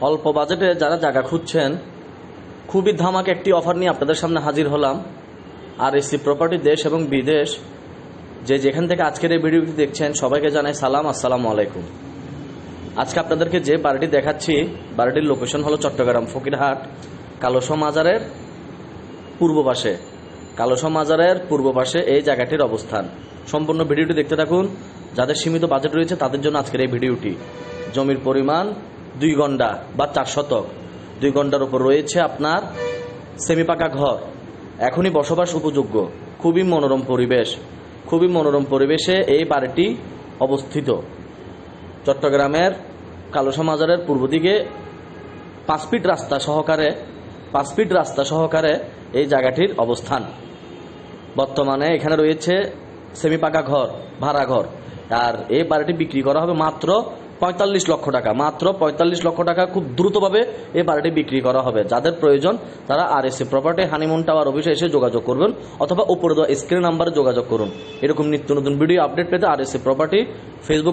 অল্প বাজেটে যারা জায়গা খুঁজছেন, খুবই ধামাক একটি অফার নিয়ে আপনাদের সামনে হাজির হলাম। আর এসি প্রপার্টি দেশ এবং বিদেশ, যে যেখান থেকে আজকের এই ভিডিওটি দেখছেন, সবাইকে জানাই সালাম, আসসালামু আলাইকুম। আজকে আপনাদেরকে যে বাড়িটি দেখাচ্ছি, বাড়িটির লোকেশন হলো চট্টগ্রাম ফকিরহাট, কালোসো মাজারের পূর্ব পাশে। কালোসো মাজারের পূর্ব পাশে এই জায়গাটির অবস্থান। সম্পূর্ণ ভিডিওটি দেখতে থাকুন। যাদের সীমিত বাজেট রয়েছে, তাদের জন্য আজকের এই ভিডিওটি। জমির পরিমাণ দুই ঘণ্টা বা চার শতক। দুই ঘণ্টার উপর রয়েছে আপনার সেমি পাকা ঘর। এখনই বসবাস উপযোগ্য। খুবই মনোরম পরিবেশ। খুবই মনোরম পরিবেশে এই বাড়িটি অবস্থিত। চট্টগ্রামের কালোসা মাজারের পূর্ব দিকে পাঁচ ফিট রাস্তা সহকারে, পাঁচ ফিট রাস্তা সহকারে এই জায়গাটির অবস্থান। বর্তমানে এখানে রয়েছে সেমি পাকা ঘর ভাড়া ঘর আর এই বাড়িটি বিক্রি করা হবে মাত্র পঁয়তাল্লিশ লক্ষ টাকা। মাত্র পঁয়তাল্লিশ লক্ষ টাকা খুব দ্রুতভাবে এই বাড়িটি বিক্রি করা হবে। যাদের প্রয়োজন, তারা আর এসি প্রপার্টি হানিমুন টাওয়ার অফিসে এসে যোগাযোগ করবেন অথবা উপরে দেওয়া স্ক্রিন নাম্বারে যোগাযোগ করুন। এরকম নিত্য নতুন ভিডিও আপডেট পেতে আর এসি প্রপার্টি ফেসবুক